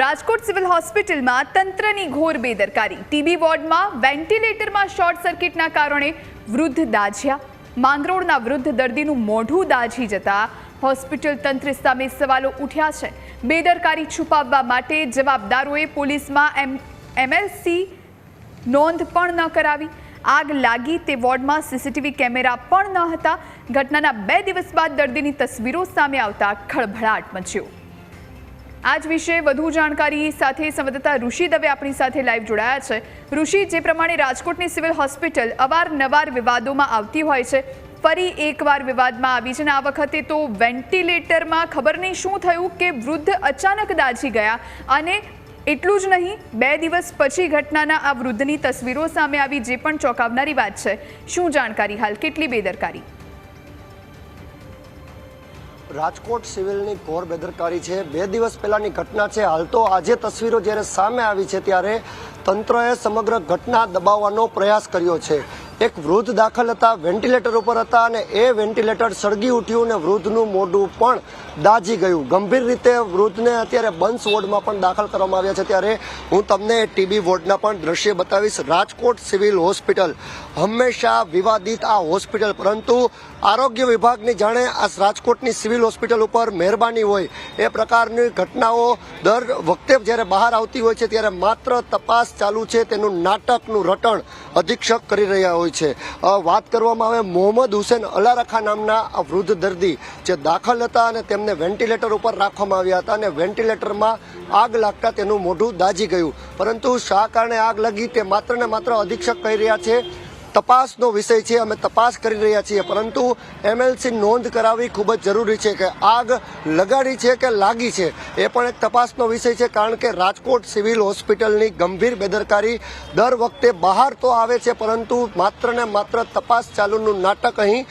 Rajkot civil હોસ્પિટલમાં તંત્રની ઘોર બેદરકારી. ટીબી વોર્ડમાં વેન્ટિલેટરમાં શોર્ટ સર્કિટના કારણે વૃદ્ધ દાઝ્યા. માંગરોળના વૃદ્ધ દર્દીનું મોઢું દાઝી જતા હોસ્પિટલ તંત્ર સામે સવાલો ઉઠ્યા છે. બેદરકારી છુપાવવા માટે જવાબદારોએ પોલીસમાં એમ, એમએલસી નોંધ પણ ન કરાવી. આગ લાગી તે વોર્ડમાં સીસીટીવી કેમેરા પણ ન હતા. ઘટનાના બે દિવસ બાદ દર્દીની તસવીરો સામે આવતા ખળભળાટ મચ્યો. આજ વિશે વધુ જાણકારી સાથે સંવાદદાતા ઋષિ દવે આપણી સાથે લાઈવ જોડાયા છે. ઋષિ, જે પ્રમાણે રાજકોટની સિવિલ હોસ્પિટલ અવારનવાર વિવાદોમાં આવતી હોય છે, ફરી એકવાર વિવાદમાં આવી છે અને આ વખતે તો વેન્ટિલેટરમાં ખબર નહીં શું થયું કે વૃદ્ધ અચાનક દાઝી ગયા અને એટલું જ નહીં, બે દિવસ પછી ઘટનાના આ વૃદ્ધની તસવીરો સામે આવી, જે પણ ચોંકાવનારી વાત છે. શું જાણકારી? હાલ કેટલી બેદરકારી? રાજકોટ સિવિલની ઘોર બેદરકારી છે. બે દિવસ પહેલાની ઘટના છે. હાલ તો આજે તસવીરો જ્યારે સામે આવી છે ત્યારે તંત્રએ સમગ્ર ઘટના દબાવવાનો પ્રયાસ કર્યો છે. એક વૃદ્ધ દાખલ હતા, વેન્ટિલેટર ઉપર હતા અને એ વેન્ટિલેટર સળગી ઉઠ્યું અને વૃદ્ધનું મોઢું પણ દાજી ગયું. ગંભીર રીતે વૃદ્ધને અત્યારે બંસ વોર્ડમાં પણ દાખલ કરવામાં આવ્યા છે. ત્યારે હું તમને ટીબી વોર્ડના પણ દ્રશ્ય બતાવીશ. રાજકોટ સિવિલ હોસ્પિટલ હંમેશા વિવાદિત આ હોસ્પિટલ, પરંતુ આરોગ્ય વિભાગની જાણે આ રાજકોટની સિવિલ હોસ્પિટલ ઉપર મહેરબાની હોય એ પ્રકારની ઘટનાઓ દર વખતે જ્યારે બહાર આવતી હોય છે, ત્યારે માત્ર તપાસ ચાલુ છે, તેનું નાટકનું રટણ અધિક્ષક કરી રહ્યા હોય છે. વાત કરવામાં આવે મોહમ્મદ હુસેન અલારખા નામના આ વૃદ્ધ દર્દી, જે દાખલ હતા અને તેમને વેન્ટિલેટર ઉપર રાખવામાં આવ્યા હતા અને વેન્ટિલેટરમાં આગ લાગતા તેનું મોઢું દાજી ગયું. પરંતુ શા કારણે આગ લાગી તે માત્ર ને માત્ર અધિક્ષક કહી રહ્યા છે તપાસનો વિષય છે, અમે તપાસ કરી રહ્યા છીએ. પરંતુ એમએલસી નોંધ કરાવવી ખૂબ જ જરૂરી છે કે આગ લગાડી છે કે લાગી છે, એ પણ એક તપાસનો વિષય છે, કારણ કે રાજકોટ સિવિલ હોસ્પિટલની ગંભીર બેદરકારી દર વખતે બહાર તો આવે છે, પરંતુ માત્ર ને માત્ર તપાસ ચાલુનું નાટક અહીં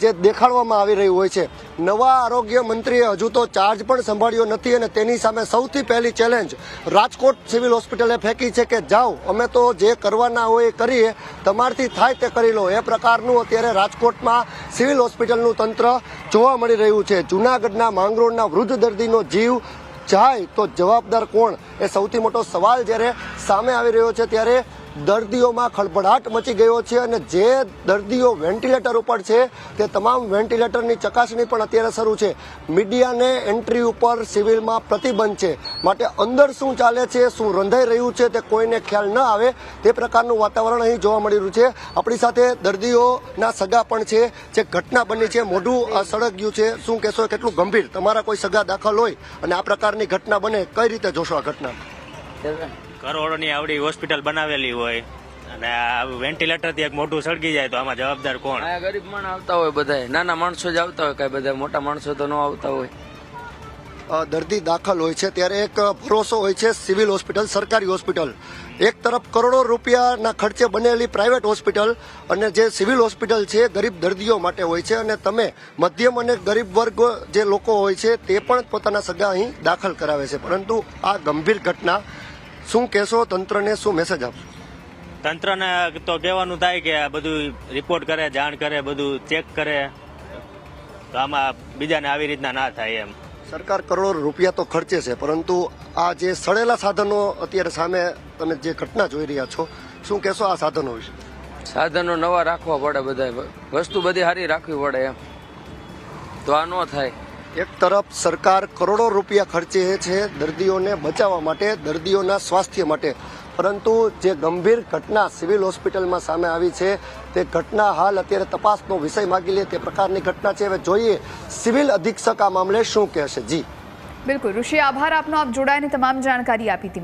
જે દેખાડવામાં આવી રહ્યું હોય છે. નવા આરોગ્ય મંત્રીએ હજુ તો ચાર્જ પણ સંભાળ્યો નથી અને તેની સામે સૌથી પહેલી ચેલેન્જ રાજકોટ સિવિલ હોસ્પિટલે ફેંકી છે કે જાઓ, અમે તો જે કરવાના હોય એ કરીએ, તમારથી થાય તે કરી લો એ પ્રકારનું અત્યારે રાજકોટમાં સિવિલ હોસ્પિટલનું તંત્ર જોવા મળી રહ્યું છે. જૂનાગઢના માંગરોળના વૃદ્ધ દર્દીનો જીવ જાય તો જવાબદાર કોણ? એ સૌથી મોટો સવાલ જ્યારે સામે આવી રહ્યો છે ત્યારે દર્દીઓમાં ખળભળાટ મચી ગયો છે અને જે દર્દીઓ વેન્ટિલેટર ઉપર છે તે તમામ વેન્ટિલેટરની ચકાસણી પણ અત્યારે શરૂ છે. મીડિયાને એન્ટ્રી ઉપર સિવિલમાં પ્રતિબંધ છે. માટે અંદર શું ચાલે છે, શું રંધાઈ રહ્યું છે તે કોઈને ખ્યાલ ન આવે તે પ્રકારનું વાતાવરણ અહીં જોવા મળી રહ્યું છે. આપણી સાથે દર્દીઓના સગા પણ છે. જે ઘટના બની છે, મોઢું સળગ્યું છે. શું કહેશો, કેટલું ગંભીર? તમારા કોઈ સગા દાખલ હોય અને આ પ્રકારની ઘટના બને, કઈ રીતે જોશો આ ઘટના? કરોડોની આવડી હોસ્પિટલ બનાવેલી હોય અને આ વેન્ટિલેટરથી એક મોટું સળગી જાય તો આમાં જવાબદાર કોણ? આ ગરીબ માણસ આવતા હોય બધા નાના માણસો જ આવતા હોય કઈ બધા મોટા માણસો તો ન આવતા હોય. દર્દી દાખલ હોય છે. ત્યારે એક ભરોસો હોય છે સિવિલ હોસ્પિટલ સરકારી હોસ્પિટલ. એક તરફ કરોડો રૂપિયાના ખર્ચે બનેલી પ્રાઇવેટ હોસ્પિટલ અને જે સિવિલ હોસ્પિટલ છે ગરીબ દર્દીઓ માટે હોય છે અને તમે મધ્યમ અને ગરીબ વર્ગ જે લોકો હોય છે તે પણ પોતાના સગા અહીં દાખલ કરાવે છે. પરંતુ આ ગંભીર ઘટના શું કહેશો તંત્રને શું મેસેજ આપશો? તંત્રને તો કહેવાનું થાય કે આ બધું રિપોર્ટ કરે જાણ કરે બધું ચેક કરે. તો આમાં બીજાને આવી રીતના ના થાય એમ. સરકાર કરોડો રૂપિયા તો ખર્ચે છે પરંતુ આ જે સડેલા સાધનો અત્યારે સામે તમે જે ઘટના જોઈ રહ્યા છો શું કહેશો આ સાધનો વિશે? સાધનો નવા રાખવા પડે બધા વસ્તુ બધી સારી રાખવી પડે એમ. તો આ ન થાય. એક તરફ સરકાર કરોડો રૂપિયા ખર્ચે છે દર્દીઓને બચાવવા માટે, દર્દીઓના સ્વાસ્થ્ય માટે. પરંતુ જે ગંભીર ઘટના સિવિલ હોસ્પિટલમાં સામે આવી છે, તે ઘટના હાલ અત્યારે તપાસનો વિષય માગી લે તે પ્રકારની ઘટના છે. હવે જોઈએ સિવિલ અધિક્ષક આ મામલે શું કહેશે. જી. બિલકુલ. ઋષિ, આભાર આપનો. આપ જોડાઈને તમામ જાણકારી આપી હતી